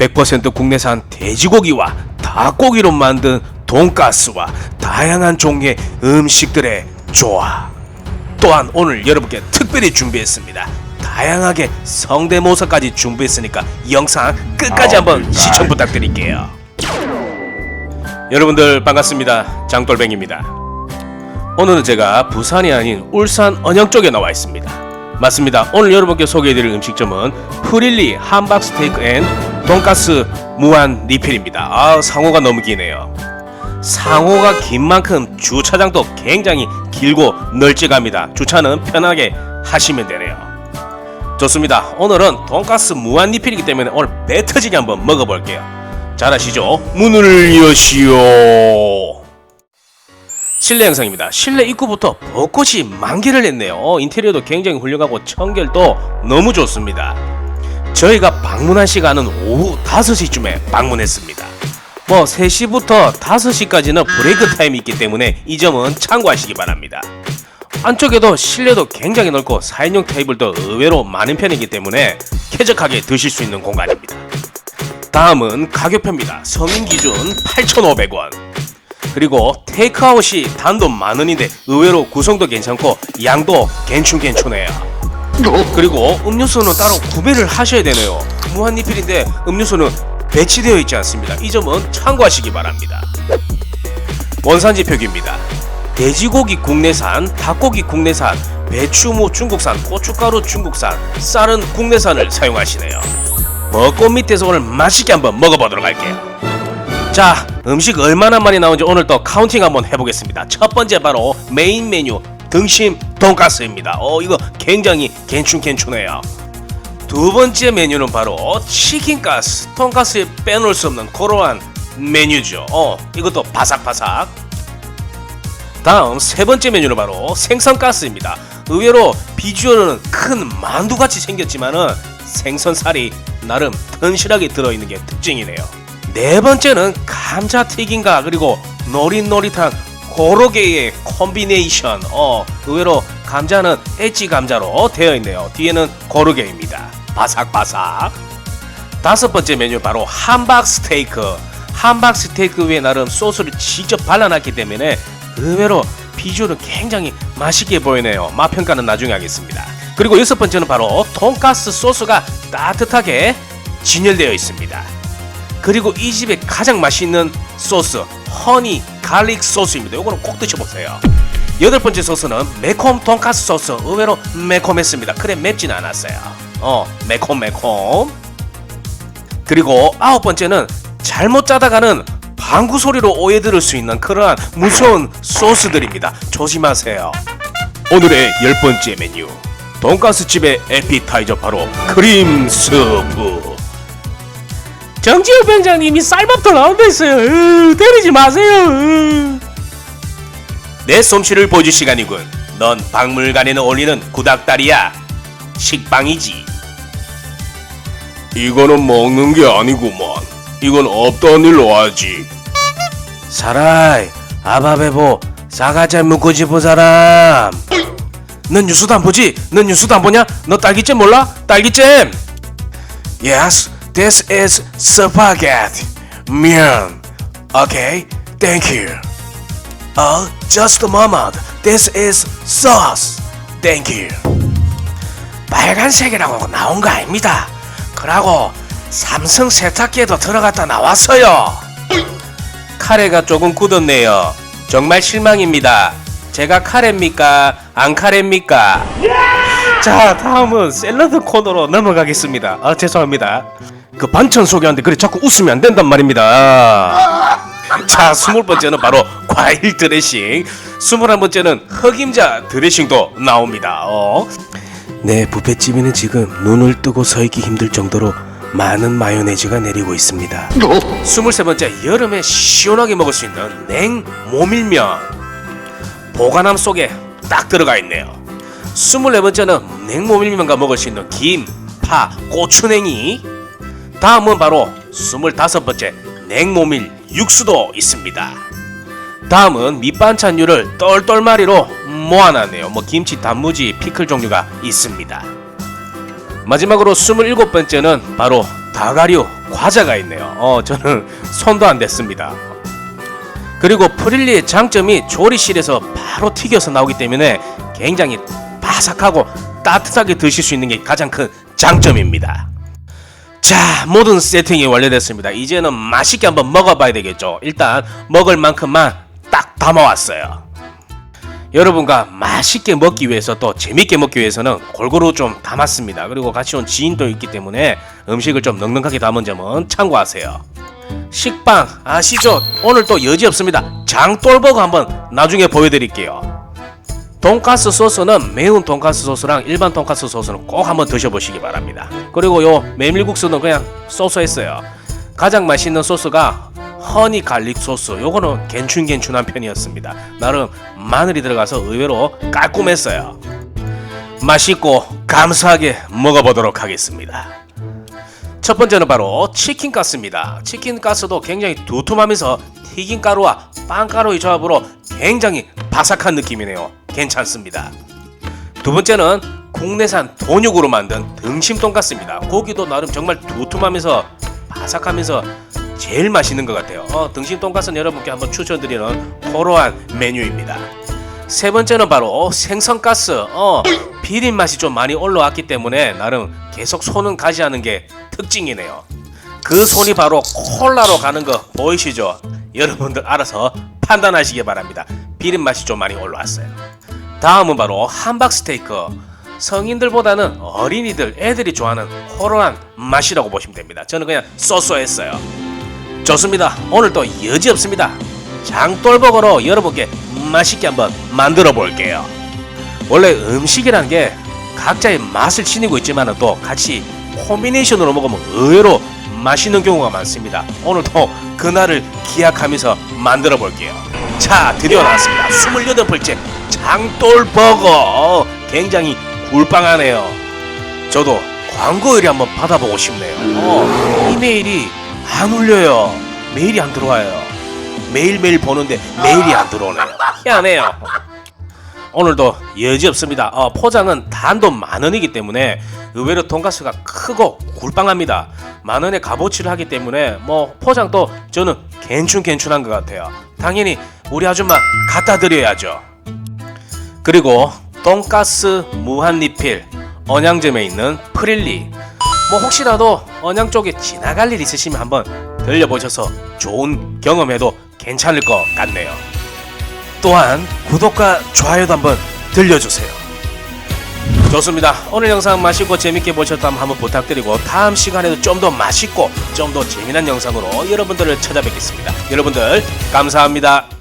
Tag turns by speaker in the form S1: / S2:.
S1: 100% 국내산 돼지고기와 닭고기로 만든 돈가스와 다양한 종류의 음식들의 조화. 또한 오늘 여러분께 특별히 준비했습니다. 다양하게 성대모사까지 준비했으니까 영상 끝까지 한번 시청 부탁드릴게요. 여러분들 반갑습니다. 장돌뱅입니다. 오늘은 제가 부산이 아닌 울산 언영 쪽에 나와 있습니다. 맞습니다. 오늘 여러분께 소개해드릴 음식점은 프릴리 함박 스테이크 앤 돈가스 무한 리필입니다. 아 상호가 너무 기네요. 상호가 긴 만큼 주차장도 굉장히 길고 널찍합니다. 주차는 편하게 하시면 되네요. 좋습니다. 오늘은 돈가스 무한 리필이기 때문에 오늘 배 터지게 한번 먹어볼게요. 잘 아시죠? 문을 여시오. 실내 영상입니다. 실내 입구부터 벚꽃이 만개를 했네요. 인테리어도 굉장히 훌륭하고 청결도 너무 좋습니다. 저희가 방문한 시간은 오후 5시쯤에 방문했습니다. 뭐 3시부터 5시까지는 브레이크 타임이 있기 때문에 이 점은 참고하시기 바랍니다. 안쪽에도 실내도 굉장히 넓고 4인용 테이블도 의외로 많은 편이기 때문에 쾌적하게 드실 수 있는 공간입니다. 다음은 가격표입니다. 성인 기준 8,500원. 그리고 테이크아웃이 단돈 만 원인데 의외로 구성도 괜찮고 양도 괜춘괜춘해요. 그리고 음료수는 따로 구매를 하셔야 되네요. 무한 리필인데 음료수는 배치되어 있지 않습니다. 이 점은 참고하시기 바랍니다. 원산지 표기입니다. 돼지고기 국내산, 닭고기 국내산, 배추무 중국산, 고춧가루 중국산, 쌀은 국내산을 사용하시네요. 벚꽃 밑에서 오늘 맛있게 한번 먹어보도록 할게요. 자, 음식 얼마나 많이 나온지 오늘 또 카운팅 한번 해보겠습니다. 첫 번째 바로 메인 메뉴 등심 돈가스입니다. 어, 이거 굉장히 괜춘괜춘해요. 두 번째 메뉴는 바로 치킨가스. 돈가스에 빼놓을 수 없는 그러한 메뉴죠. 어, 이것도 바삭바삭. 다음 세 번째 메뉴는 바로 생선가스입니다. 의외로 비주얼은 큰 만두같이 생겼지만은 생선살이 나름 튼실하게 들어있는 게 특징이네요. 네 번째는 감자튀김과 그리고 노릿노릿한 고로게의 콤비네이션. 어, 의외로 감자는 엣지 감자로 되어 있네요. 뒤에는 고로게입니다. 바삭바삭. 다섯 번째 메뉴 바로 함박 스테이크. 함박 스테이크 위에 나름 소스를 직접 발라놨기 때문에 의외로 비주얼은 굉장히 맛있게 보이네요. 맛 평가는 나중에 하겠습니다. 그리고 여섯 번째는 바로 돈가스 소스가 따뜻하게 진열되어 있습니다. 그리고 이 집의 가장 맛있는 소스 허니 갈릭 소스입니다. 요거는 꼭 드셔보세요. 여덟 번째 소스는 매콤 돈가스 소스 의외로 매콤했습니다. 그래 맵진 않았어요. 어 매콤 매콤. 그리고 아홉 번째는 잘못 짜다가는 방구 소리로 오해 들을 수 있는 그러한 무서운 소스들입니다. 조심하세요. 오늘의 열 번째 메뉴 돈가스 집의 에피타이저 바로 크림 스프. 정지호 병장님이 쌀밥도 나온다 했어요. 으, 때리지 마세요. 으. 내 솜씨를 보여줄 시간이군. 넌 박물관에는 올리는 구닥다리야. 식빵이지. 이거는 먹는 게 아니구만. 이건 없던 일로 하지. 사라이, 아바베보, 사과잼 먹고 싶은 사람. 넌 뉴스도 안 보지? 넌 뉴스도 안 보냐? 너 딸기잼 몰라? 딸기잼. Yes, this is spaghetti. 면. Okay, thank you. Oh, just a moment. This is sauce. Thank you. 빨간색이라고 나온 거 아닙니다. 그러고 삼성 세탁기에도 들어갔다 나왔어요. 카레가 조금 굳었네요. 정말 실망입니다. 제가 카레입니까? 안 카레입니까? 자, 다음은 샐러드 코너로 넘어가겠습니다. 아, 죄송합니다. 그 반찬 소개하는데 그래 자꾸 웃으면 안 된단 말입니다. 자, 스물 번째는 바로 과일 드레싱. 스물한 번째는 흑임자 드레싱도 나옵니다. 어. 네, 부페집에는 지금 눈을 뜨고 서 있기 힘들 정도로 많은 마요네즈가 내리고 있습니다. 스물세 번째 여름에 시원하게 먹을 수 있는 냉 모밀면 보관함 속에 딱 들어가 있네요. 스물네 번째는 냉모밀면과 먹을 수 있는 김, 파, 고추냉이. 다음은 바로 스물다섯 번째 냉모밀 육수도 있습니다. 다음은 밑반찬류를 똘똘마리로 모아놨네요. 뭐 김치, 단무지, 피클 종류가 있습니다. 마지막으로 27번째는 바로 다가류 과자가 있네요. 어, 저는 손도 안 댔습니다. 그리고 프릴리의 장점이 조리실에서 바로 튀겨서 나오기 때문에 굉장히 바삭하고 따뜻하게 드실 수 있는 게 가장 큰 장점입니다. 자, 모든 세팅이 완료됐습니다. 이제는 맛있게 한번 먹어봐야 되겠죠. 일단 먹을 만큼만 딱 담아왔어요. 여러분과 맛있게 먹기 위해서 또 재밌게 먹기 위해서는 골고루 좀 담았습니다. 그리고 같이 온 지인도 있기 때문에 음식을 좀 넉넉하게 담은 점은 참고하세요. 식빵 아시죠? 오늘 또 여지 없습니다. 장돌버거 한번 나중에 보여드릴게요. 돈가스 소스는 매운 돈가스 소스랑 일반 돈가스 소스는 꼭 한번 드셔보시기 바랍니다. 그리고 요 메밀국수는 그냥 소스했어요. 가장 맛있는 소스가 허니 갈릭 소스. 요거는 괜춘괜춘한 편이었습니다. 나름 마늘이 들어가서 의외로 깔끔했어요. 맛있고 감사하게 먹어보도록 하겠습니다. 첫 번째는 바로 치킨 가스입니다. 치킨 가스도 굉장히 두툼하면서 튀긴 가루와 빵가루의 조합으로 굉장히 바삭한 느낌이네요. 괜찮습니다. 두 번째는 국내산 돈육으로 만든 등심 돈가스입니다. 고기도 나름 정말 두툼하면서 바삭하면서 제일 맛있는 것 같아요. 어, 등심 돈가스는 여러분께 한번 추천드리는 호로한 메뉴입니다. 세 번째는 바로 생선가스. 어, 비린 맛이 좀 많이 올라왔기 때문에 나름 계속 손은 가지 않은 게 특징이네요. 그 손이 바로 콜라로 가는 거 보이시죠? 여러분들 알아서 판단하시기 바랍니다. 비린 맛이 좀 많이 올라왔어요. 다음은 바로 함박 스테이크. 성인들보다는 어린이들, 애들이 좋아하는 호로한 맛이라고 보시면 됩니다. 저는 그냥 쏘쏘했어요. 좋습니다. 오늘 또 여지 없습니다. 장돌버거로 여러분께 맛있게 한번 만들어 볼게요. 원래 음식이란 게 각자의 맛을 지니고 있지만 또 같이 코미네이션으로 먹으면 의외로 맛있는 경우가 많습니다. 오늘도 그날을 기약하면서 만들어 볼게요. 자, 드디어 나왔습니다. 28번째 장돌버거. 굉장히 굴빵하네요. 저도 광고 의뢰 한번 받아보고 싶네요. 어, 이메일이 안 울려요. 메일이 안 들어와요. 매일매일 보는데 메일이 안 들어오네요. 희한해요. 오늘도 여지 없습니다. 어, 포장은 단돈 만 원이기 때문에 의외로 돈가스가 크고 굴빵합니다. 만 원의 값어치를 하기 때문에 뭐 포장도 저는 괜춘 괜춘한 것 같아요. 당연히 우리 아줌마 갖다 드려야죠. 그리고 돈가스 무한 리필 언양점에 있는 프릴리 뭐 혹시라도 언양 쪽에 지나갈 일 있으시면 한번 들려보셔서 좋은 경험해도 괜찮을 것 같네요. 또한 구독과 좋아요도 한번 들려주세요. 좋습니다. 오늘 영상 맛있고 재밌게 보셨다면 한번 부탁드리고 다음 시간에도 좀 더 맛있고 좀 더 재미난 영상으로 여러분들을 찾아뵙겠습니다. 여러분들 감사합니다.